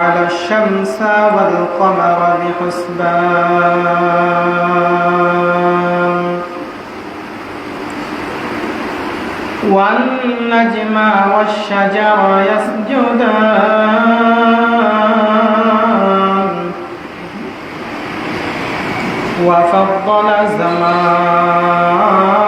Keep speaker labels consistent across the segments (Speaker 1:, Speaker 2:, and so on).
Speaker 1: على الشمس والقمر بحسبان. والنجم والشجر يسجدان. وفضل زمانا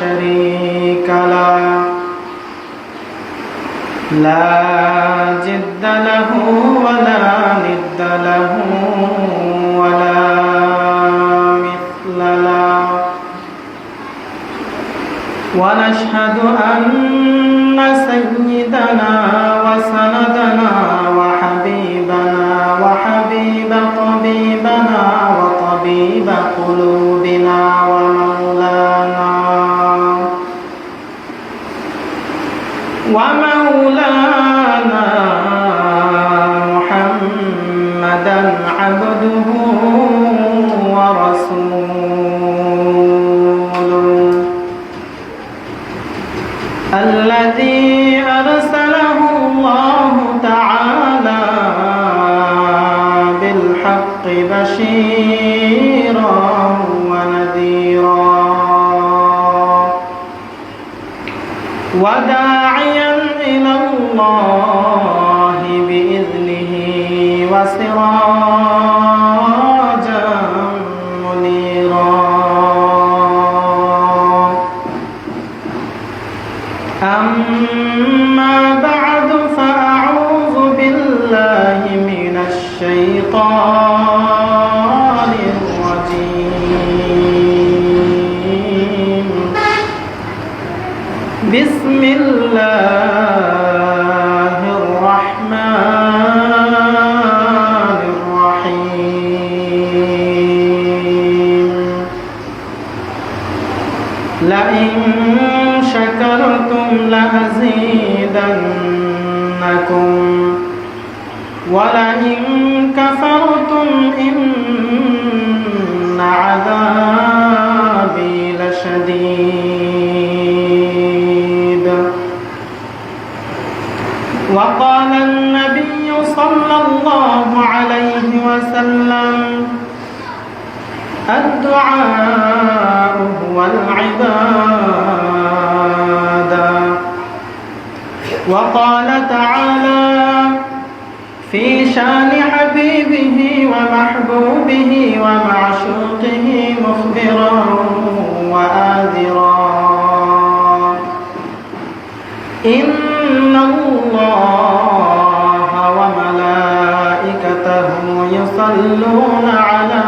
Speaker 1: شريك له. لا جد له ولا ند له ولا مثل له. ونشهد أن سيدنا وسندنا بشيرا ونذيرا. وداعيا إلى الله بإذنه وسراجا. বিসমিল্লাহ। الدعاء هو العبادة وقال تعالى في شان حبيبه ومحبوبه ومعشوقه مخبرا وآذرا. إن الله وملائكته يصلون على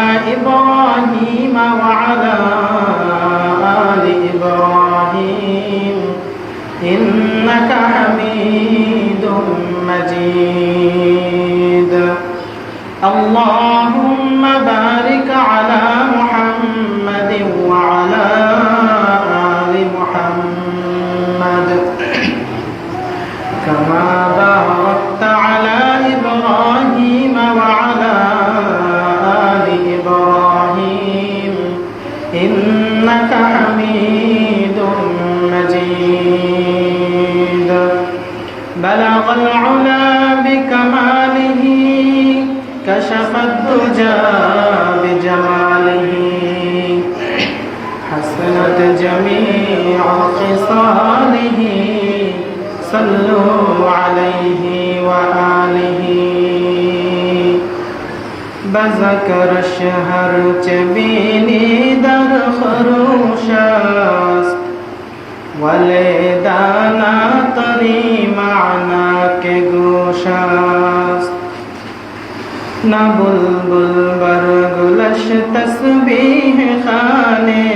Speaker 1: مجيد اللهم حسنت جميع خصاله صلوا عليه وآله بذكر الشهر جبيني در خروشاس ولدانا طري معنا كغوشاس نبلبل برگلش تسبیح خانه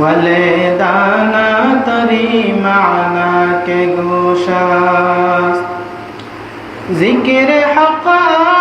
Speaker 1: वले दाना तरी माना के गोशा जिक्र हका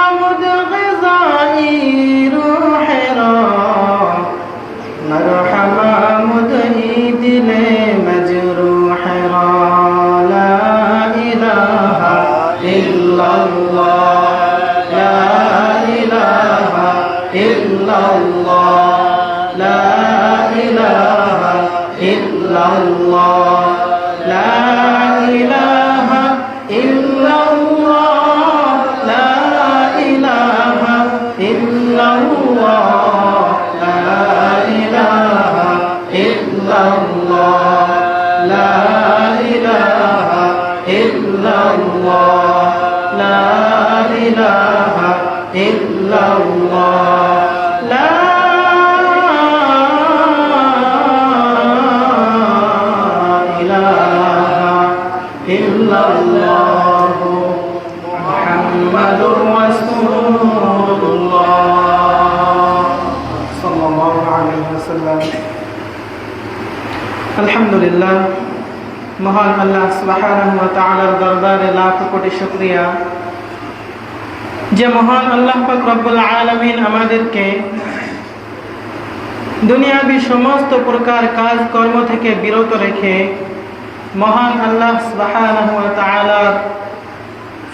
Speaker 1: আলহামদুলিল্লাহ। মহান আল্লাহ সুবাহর দরবারে লাখ কোটি শুক্রিয়া। যে মহান আল্লাহ রব্বুল আলমিন আমাদেরকে দুনিয়াবি সমস্ত প্রকার কাজ কর্ম থেকে বিরত রেখে মহান আল্লাহ সুবাহর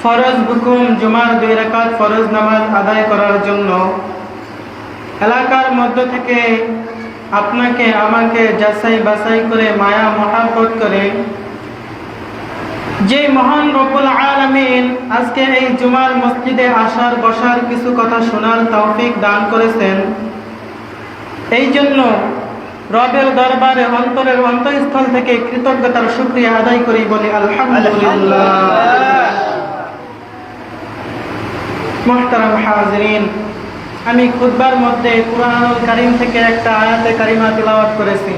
Speaker 1: ফরজ হুকুম জুমার দুই রাকাত ফরজ নামাজ আদায় করার জন্য এলাকার মধ্য থেকে আপনাকে আমাকে যাচাই বাছাই করে মায়া মহাব্বত করে। যে মহান রব্বুল আলামিন আজকে এই জুমার মসজিদে আসার বসার কিছু কথা শোনার তৌফিক দান করেছেন। এই জন্য রবের দরবারে অন্তরের অন্তঃস্থল থেকে কৃতজ্ঞতার শুক্রিয়া আদায় করি বলি আলহামদুলিল্লাহ। মোহতারাম হাজরিন আমি খুতবার মধ্যে কুরআনুল কারীম থেকে একটা আয়াতে কারিমা তিলাওয়াত করেছি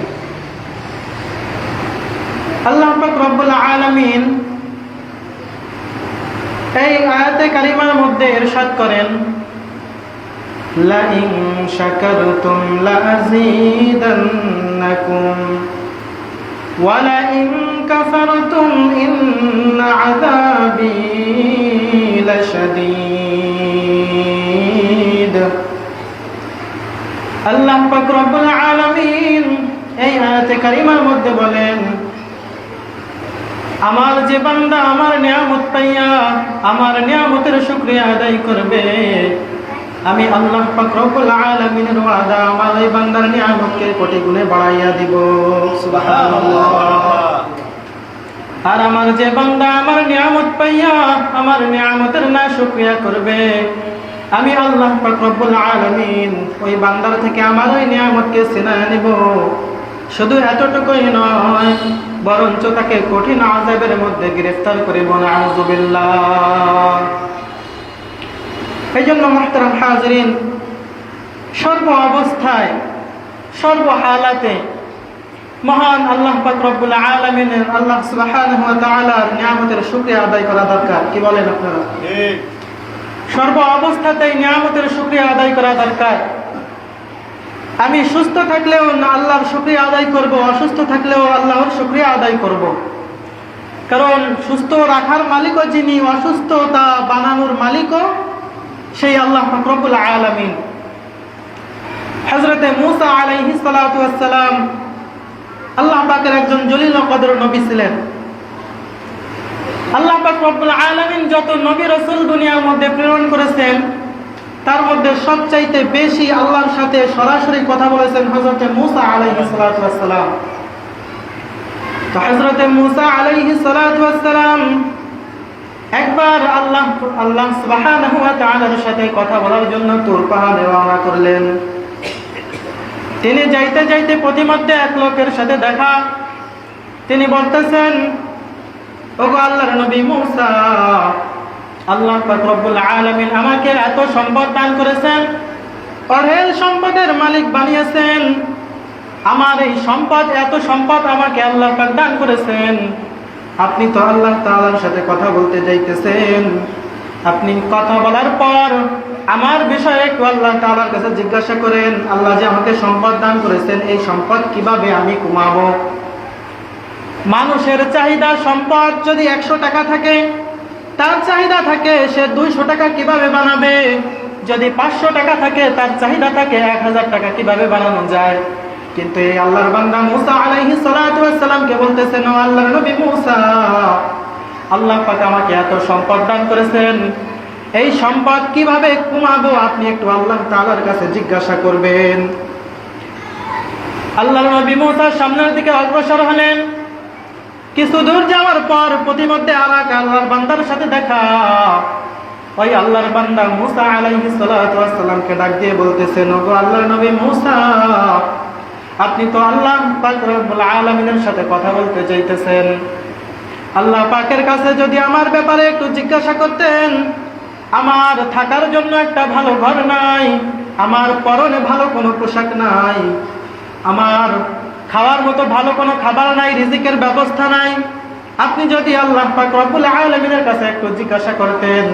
Speaker 1: আল্লাহ পাক রব্বুল আলামিন এই আয়াতে কারিমার মধ্যে ইরশাদ করেন لئن شكرتم لأزيدنكم ولئن كفرتم কারিমার মধ্যে বলেন, আমার যে বান্দা আমার নিয়ামত পাইয়া আমার নিয়ামতের শুকরিয়া আদায় করবে। আমি আল্লাহ পাক রব্বুল আলামিনের ওয়াদা আমার এই বান্দার নিয়ামতকে কোটি গুণে বাড়াইয়া দিব। আর আমার যে বান্দা আমার নিয়ামত পাইয়া আমার নিয়ামতের না শুকরিয়া করবে, আমি আল্লাহ পাক রব্বুল আলামিন ওই বান্দার থেকে আমার ওই নিয়ামতকে ছিনায় নিব। শুধু এতটুকুই নয় বরঞ্চ তাকে কঠিন আযাবের মধ্যে গ্রেফতার করিব না আউযুবিল্লাহ এই জন্য মাহতারাম হাজরিন সর্ব অবস্থায় সর্ব হালাতে মহান আল্লাহ পাক রব্বুল আলামিনের আল্লাহ তাআলার নিয়ামতের শুকরিয়া আদায় করা দরকার। কি বলেন আপনারা? সর্ব অবস্থাতেই নিয়ামতের শুকরিয়া আদায় করা দরকার। আমি সুস্থ থাকলেও আল্লাহর শুকরিয়া আদায় করব, অসুস্থ থাকলেও আল্লাহর শুকরিয়া আদায় করব। কারণ সুস্থ রাখার মালিকও যিনি, অসুস্থতা বানানোর মালিকও সেই আল্লাহ ফকরবুল আলমিন। হজরতে মুসা আলাইহি সালাম আল্লাহ পাকের একজন জলিল কদর নবী ছিলেন। আল্লাহ পাক রব্বুল আলামিন যত নবী রসুল দুনিয়ার মধ্যে প্রেরণ করেছেন তার মধ্যে সবচাইতে বেশি আল্লাহর সাথে সরাসরি কথা বলেছেন হজরতে মুসা আলাইহি সালাম তো হজরতে মুসা আলাইহি সালাম একবার আল্লাহ আল্লাহ সাথে কথা বলার জন্য তুর পাহাড়ে করলেন। তিনি যাইতে যাইতে প্রতিমধ্যে এক লোকের সাথে দেখা। তিনি বলতেছেন, ওগো আল্লাহর নবী মুসা আল্লাহ রব্বুল আলামিন আমাকে এত সম্পদ দান করেছেন, অঢেল সম্পদের মালিক বানিয়েছেন। আমার এই সম্পদ, এত সম্পদ আমাকে আল্লাহ পাক দান করেছেন। আপনি তো আল্লাহ তাআলার সাথে কথা বলতে যাইতেছেন। আপনি কথা বলার পর আমার বিষয়ে একটু আল্লাহ তাআলার কাছে জিজ্ঞাসা করেন, আল্লাহ যে আমাকে সম্পদ দান করেছেন, এই সম্পদ কীভাবে আমি কমাবো? মানুষের চাহিদা সম্পদ যদি একশো টাকা থাকে তার চাহিদা থাকে, সে দুইশো টাকা কীভাবে বানাবে? যদি পাঁচশো টাকা থাকে, তার চাহিদা থাকে এক হাজার টাকা কীভাবে বানানো যায়? কিন্তু এই আল্লাহর বান্দা মুসা আলাইহি সালামকে বলতেছেন, ও আল্লাহর নবী মুসা, আল্লাহ পাক আমাকে এত সম্পদ দান করেছেন। এই সম্পদ কীভাবে কমাবো? আপনি একটু আল্লাহ তাআলার কাছে জিজ্ঞাসা করবেন। আল্লাহর নবী মুসার সামনের দিকে অগ্রসর হলেন। কিছু দূর যাওয়ার পর প্রতিমধ্যে আর এক আল্লাহর বান্দার সাথে দেখা। ওই আল্লাহর বান্দা মুসা আলাইহি সালামকে ডাক দিয়ে বলতেছেন, ওগো আল্লাহর নবী মুসা, আপনি তো আল্লাহ পাক রব্বুল আলামিনের সাথে কথা বলতে চাইতেছেন। আল্লাহ পাকের কাছে যদি আমার ব্যাপারে একটু জিজ্ঞাসা করতেন, আমার থাকার জন্য একটা ভালো ঘর নাই, আমার পরনে ভালো কোনো পোশাক নাই, আমার খাওয়ার মতো ভালো কোনো খাবার নাই, রিজিকের ব্যবস্থা নাই। আপনি যদি আল্লাহ পাক রব্বুল আলামিনের কাছে একটু জিজ্ঞাসা করতেন,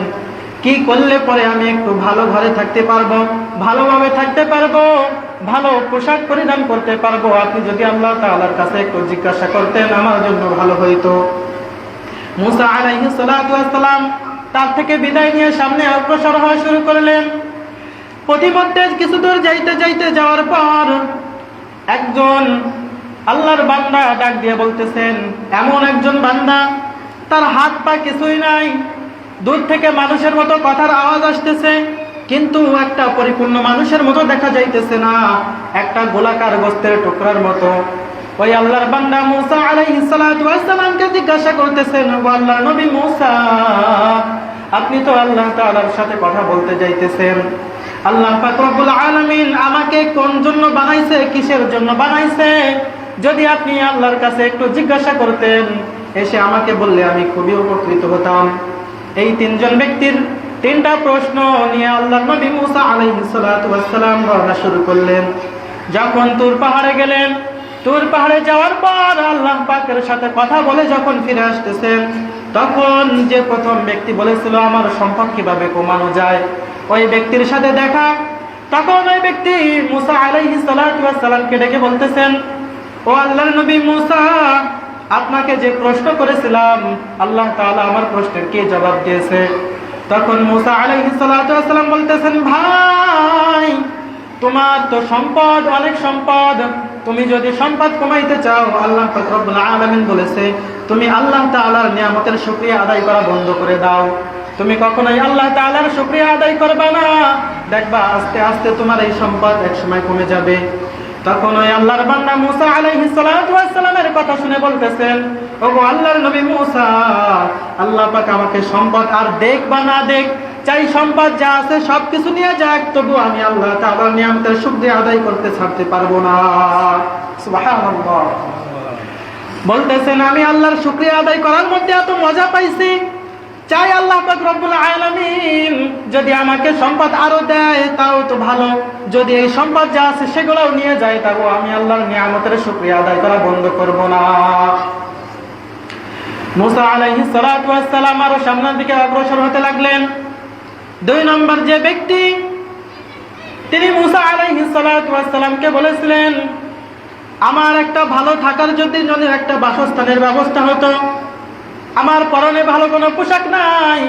Speaker 1: কি করলে পরে আমি একটু ভালো ঘরে থাকতে পারব, ভালোভাবে থাকতে পারব, ভালো পোশাক পরিধান করতে পারব? আপনি যদি আল্লাহ তাআলার কাছে একটু জিজ্ঞাসা করতেন, আমার জন্য ভালো হইতো। মুসা আলাইহি সালাম তার থেকে বিদায় নিয়ে সামনে অগ্রসর হওয়া শুরু করলেন। প্রতিমধ্যে কিছু দূর যাইতে যাইতে যাওয়ার পর একজন আল্লাহর বান্দা ডাক দিয়ে বলতেছেন, এমন একজন বান্দা, তার হাত পা কিছুই নাই। দূর থেকে মানুষের মতো কথার আওয়াজ আসতেছে, কিন্তু একটা পরিপূর্ণ মানুষের মতো দেখা যাইতেছে না, একটা গোলাকার গোস্তের টুকরার মতো। ওই আল্লাহর বান্দা মুসা আলাইহিস সালাতু ওয়াস সালামকে জিজ্ঞাসা করতেছেন, ও আল্লাহর নবী মুসা, আপনি তো আল্লাহ তাআলার সাথে কথা বলতে যাইতেছেন। আল্লাহ পাক রব্বুল আলামিন আমাকে কোন জন্য বানাইছে, কিসের জন্য বানাইছে? যদি আপনি আল্লাহর কাছে একটু জিজ্ঞাসা করতেন, এসে আমাকে বললে আমি খুবই উপকৃত হতাম। এই তিনজন ব্যক্তির তিনটা প্রশ্ন নিয়ে আল্লাহ নবী মুসা আলাইহিস সালাতু রওনা শুরু করলেন। যখন তুর পাহাড়ে গেলেন, তুর পাহাড়ে যাওয়ার পর আল্লাহ পাকের সাথে কথা বলে যখন ফিরে আসতেছেন, তখন যে প্রথম ব্যক্তি বলেছিল, আমার সম্পদ কীভাবে কমানো যায়? ওই ব্যক্তির সাথে দেখা। তখন ওই ব্যক্তি মুসা আলাইহি সালামকে ডেকে বলতেছেন ও আল্লাহ নবী মুসা, আপনাকে যে প্রশ্ন করেছিলাম, আল্লাহ তাআলা আমার প্রশ্নের কি জবাব দিয়েছে? তখন মুসা আলাইহি সালাম বলতেছেন, ভাই, তোমার তো সম্পদ অনেক সম্পদ। তুমি যদি সম্পদ কমাইতে চাও, আল্লাহ আলামিন বলেছে, তুমি আল্লাহ তাআলার নিয়ামতের শুকরিয়া আদায় করা বন্ধ করে দাও। তুমি কখনোই আল্লাহ তাআলার শুকরিয়া আদায় করবে না। দেখবা, আস্তে আস্তে তোমার এই সম্পদ একসময় কমে যাবে। তখন ওই আল্লাহর বান্দা মুসা আলাইহি সালাতু ওয়াস সালামের কথা শুনে বলতেছেন, ওগো আল্লাহর নবী মুসা, আল্লাহ পাক আমাকে সম্পদ আর দেখ বা না দেখ, চাই সম্পদ যা আছে সবকিছু নিয়ে যাক, তবু আমি আল্লাহ তাআলার নিয়ামতের শুকরিয়া আদায় করতে ছাড়তে পারব না। সুবহানাল্লাহ। বলতেছেন, আমি আল্লাহর শুকরিয়া আদায় করার মধ্যে এত মজা পাইছি চাই আল্লাহ আলামিন। যদি আমাকে সম্পদ আরও দেয়, তাও তো ভালো। যদি এই সম্পদ যা আছে সেগুলোও নিয়ে যায় তাও আমি আল্লাহর নিয়ামতের শুকরিয়া আদায় করা বন্ধ করব না। মুসা আলাইহিস সালাতু ওয়াস সালাম আরও সামনের দিকে অগ্রসর হতে লাগলেন। দুই নম্বর যে ব্যক্তি, তিনি মুসা আলাইহিস সালাতু ওয়াস সালামকে বলেছিলেন, আমার একটা ভালো থাকার যদি একটা বাসস্থানের ব্যবস্থা হতো আমার পরনে ভালো কোনো পোশাক নাই।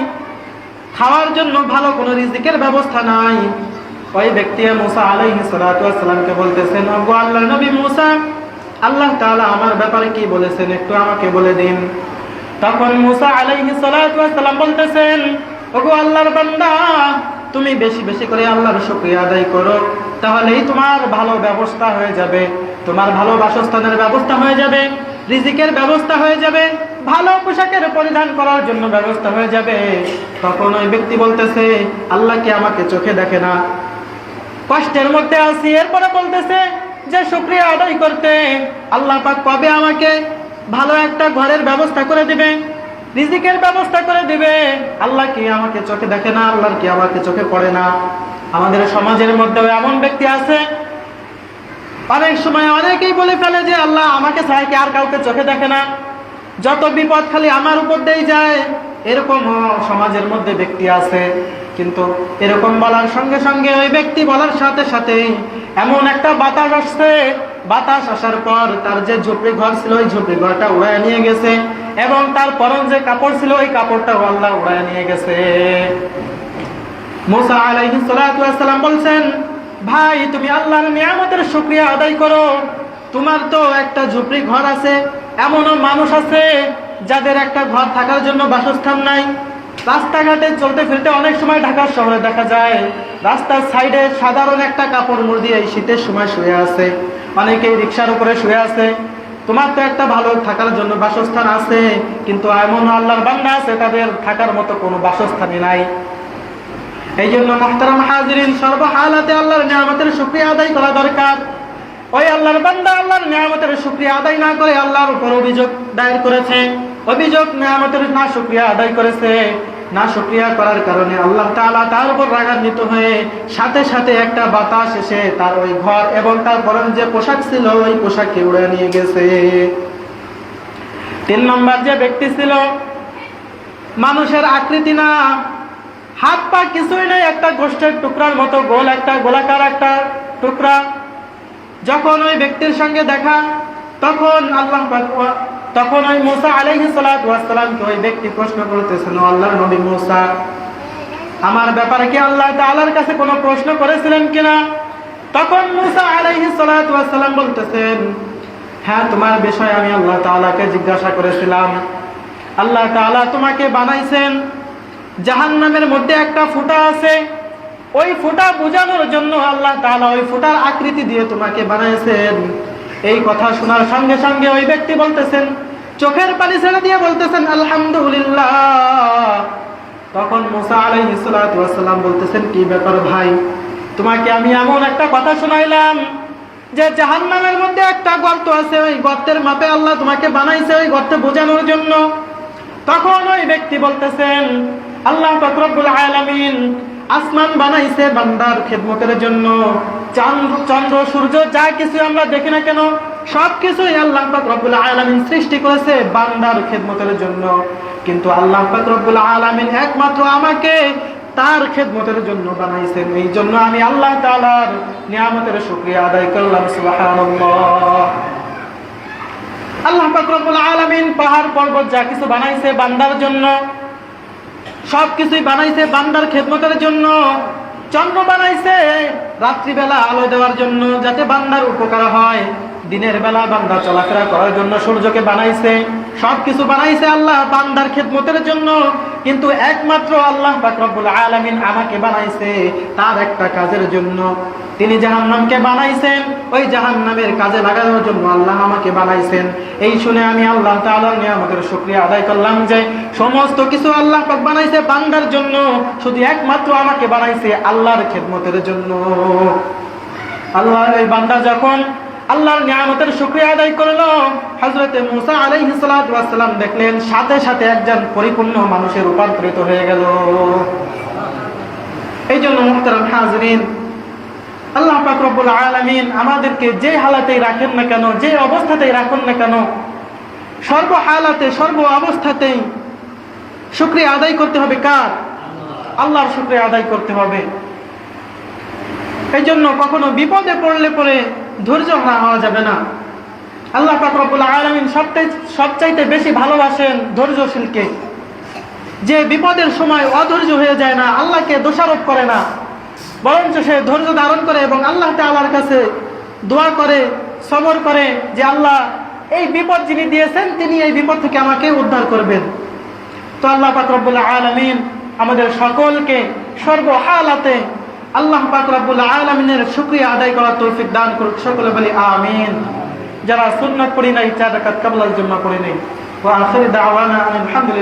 Speaker 1: খাওয়ার জন্য ভালো কোনো রিজিকের ব্যবস্থা নাই। ওই ব্যক্তি মুসা আলাইহিস সালাতু ওয়াস সালামকে বলতেছেন, ওগো আল্লাহর নবী মুসা, আল্লাহ তাআলা আমার ব্যাপারে কি বলেছেন একটু আমাকে বলে দিন। তখন মুসা আলাইহিস সালাতু ওয়াস সালাম বলতেছেন, ওগো আল্লাহর বান্দা, তুমি বেশি বেশি করে আল্লাহর শুকরিয়া আদায় করো, তাহলেই তোমার ভালো ব্যবস্থা হয়ে যাবে, তোমার ভালো বাসস্থানের ব্যবস্থা হয়ে যাবে। রিজিকের ব্যবস্থা হয়ে যাবে, ভালো পোশাকের পরিধান করার জন্য ব্যবস্থা হয়ে যাবে। তখন ওই ব্যক্তি বলতেছে, আল্লাহ কি আমাকে চোখে দেখে না? কষ্টের মধ্যে আছি, এরপরে বলতেছে, যে শুক্রিয়া আদায় করতে, আল্লাহ পাক কবে আমাকে ভালো একটা ঘরের ব্যবস্থা করে দিবে, রিজিকের ব্যবস্থা করে দিবে? আল্লাহ কি আমাকে চোখে দেখে না? আল্লাহর কি আমাকে চোখে পড়ে না? আমাদের সমাজের মধ্যেও এমন ব্যক্তি আছে অনেক সময় অনেকেই বলে ফেলে যে, আল্লাহ, আমাকে ছাড়া কি আর কাউকে চোখে দেখে না? যত বিপদ খালি আমার উপর দিয়েই যায়। এরকম সমাজের মধ্যে ব্যক্তি আছে, কিন্তু এরকম বলার সঙ্গে সঙ্গে ওই ব্যক্তি বলার সাথে সাথে এমন একটা বাতাস আসছে। বাতাস আসার পর তার যে ঝুপড়ি ঘর ছিল, ওই ঝুপড়ি ঘরটা উড়ায় নিয়ে গেছে এবং তার পরন যে কাপড় ছিল, ওই কাপড়টা আল্লাহ উড়ায় নিয়ে গেছে। মুসা আলাইহিস সালাম বলছেন ভাই, তুমি আল্লাহর নিয়ামতের শুক্রিয়া আদায় করো। তোমার তো একটা ঝুপড়ি ঘর আছে, এমনও মানুষ আছে যাদের একটা ঘর থাকার জন্য বাসস্থান নাই। রাস্তাঘাটে চলতে ফিরতে অনেক সময় ঢাকার শহরে দেখা যায়, রাস্তার সাইডে সাধারণ একটা কাপড় মুড় দিয়ে এই শীতের সময় শুয়ে আছে। অনেকেই রিক্সার উপরে শুয়ে আছে। তোমার তো একটা ভালো থাকার জন্য বাসস্থান আছে, কিন্তু এমন আল্লাহর বান্দা আছে, তাদের থাকার মতো কোনো বাসস্থানই নাই। এই জন্য মোহতারাম হাজিরিন সর্বহালাতে আল্লাহর নিয়ামতের শুক্রিয়া আদায় করা দরকার। ওই আল্লাহর বান্দা আল্লাহর নিয়ামতের শুক্রিয়া আদায় না করে আল্লাহর উপর অভিযোগ দায়ের করেছে। অভিযোগ, নিয়ামতের না শুক্রিয়া আদায় করেছে। না শুক্রিয়া করার কারণে আল্লাহ তাআলা তার উপর রাগান্বিত হয়ে সাথে সাথে একটা বাতাস এসে তার ওই ঘর এবং তার বরং যে পোশাক ছিল, ওই পোশাককে উড়ে নিয়ে গেছে। তিন নম্বর যে ব্যক্তি ছিল, মানুষের আকৃতি না হাত পা কিছুই নেই, একটা গোষ্ঠের টুকরার মতো গোল, একটা গোলাকার একটা টুকরা। যখন ওই ব্যক্তির সঙ্গে দেখা, তখন আল্লাহ তখন ওই মুসা আলাইহি সালামকে ওই ব্যক্তি প্রশ্ন করতেছেন আল্লাহ নবী মুসা, আমার ব্যাপারে কি আল্লাহ তাআলার কাছে কোনো প্রশ্ন করেছিলেন কিনা? তখন মুসা আলাইহি সালাম বলতেছেন হ্যাঁ তোমার বিষয়ে আমি আল্লাহ তাআলাকে জিজ্ঞাসা করেছিলাম। আল্লাহ তাআলা তোমাকে বানাইছেন জাহান্নামের মধ্যে একটা ফুটা আছে। ওই ফুটা বোঝানোর জন্য আল্লাহ তাআলা ওই ফুটার আকৃতি দিয়ে তোমাকে বানাইছেন। এই কথা শোনার সঙ্গে সঙ্গে ওই ব্যক্তি বলতেছেন, চোখের পানি ছেড়ে দিয়ে বলতেছেন, আলহামদুলিল্লাহ। তখন মুসা আলাইহিস সালাতু বলতেছেন, কি ব্যাপার ভাই? তোমাকে আমি এমন একটা কথা শোনাইলাম যে জাহান্নামের মধ্যে একটা গর্ত আছে। ওই গর্তের মাপে আল্লাহ তোমাকে বানাইছে ওই গর্তে বোঝানোর জন্য। তখন ওই ব্যক্তি বলতেছেন আল্লাহ আলামিন আসমান বানাইছে বান্দার খেদমতের জন্য। চাঁদ, চন্দ্র, সূর্য যা কিছু আমরা দেখি না কেন সব কিছুই আল্লাহ পাক রব্বুল আলামিন সৃষ্টি করেছে বান্দার খেদমতের জন্য। কিন্তু আল্লাহ পাক রব্বুল আলামিন একমাত্র আমাকে তার খেদমতের জন্য বানাইছেন। এই জন্য আমি আল্লাহ তাআলার নিয়ামতের শুকরিয়া আদায় করলাম আল্লাহ পাক রব্বুল আলামিন পাহাড়, পর্বত যা কিছু বানাইছে বান্দার জন্য সব কিছুই বানাইছে বান্দার খেদমতের জন্য। চন্দ্র বানাইছে রাত্রিবেলা আলো দেওয়ার জন্য যাতে বান্দার উপকার হয়। দিনের বেলা বান্দা চলাফেরা করার জন্য সূর্যকে বানাইছে। সব কিছু বানাইছে আল্লাহ বান্দার খেদমতের জন্য। কিন্তু একমাত্র আল্লাহ পাক রব্বুল আলামিন আমাকে বানাইছে তার একটা কাজের জন্য। তিনি জাহান্নামকে বানাইছেন, ওই জাহান্নামের কাজে লাগানোর জন্য আল্লাহ আমাকে বানাইছেন। এই শুনে আমি আল্লাহ নিয়ামতের শুকরিয়া আদায় করলাম যে, সমস্ত কিছু আল্লাহ বানাইছে বান্দার জন্য, শুধু একমাত্র আমাকে বানাইছে আল্লাহর খেদমতের জন্য। আল্লাহ এই বান্দা যখন আল্লাহর নিয়ামতের শুকরিয়া আদায় করল। হযরতে মুসা আলাইহিস সালাতু ওয়াস সালাম দেখলেন, সাথে সাথে একজন পরিপূর্ণ মানুষের রূপান্তরিত হয়ে গেল। এই জন্য মুহতারাম হাজরিন, আল্লাহ পাক রব্বুল আলামিন আমাদেরকে যে হালাতেই রাখেন না কেন, যে অবস্থাতেই রাখুন না কেন, সর্ব হালাতে, সর্ব অবস্থাতেই শুকরিয়া আদায় করতে হবে কার? আল্লাহর শুকরিয়া আদায় করতে হবে। এই জন্য কখনো বিপদে পড়লে পরে ধৈর্য হওয়া যাবে না। আল্লাহ পাক রব্বুল আলামিন সবটাই সবচাইতে বেশি ভালোবাসেন ধৈর্যশীলকে। যে বিপদের সময় অধৈর্য হয়ে যায় না, আল্লাহকে দোষারোপ করে না। বরঞ্চ সে ধৈর্য ধারণ করে এবং আল্লাহ তাআলার কাছে দোয়া করে, সবর করে যে আল্লাহ এই বিপদ যিনি দিয়েছেন, তিনি এই বিপদ থেকে আমাকে উদ্ধার করবেন। তো আল্লাহ পাক রব্বুল আলামিন আমাদের সকলকে সর্বহালাতে আল্লাহ পাক রব্বুল আলামিনের শুকরিয়া আদায় করার তৌফিক দান করুক। সকলে বলি আমিন। যারা সুন্নত পড়ি নাই, চার রাকাত কাবলার জন্য পড়ি নাই। ওয়া আখির দাওয়ানা আলহামদুলিল্লাহ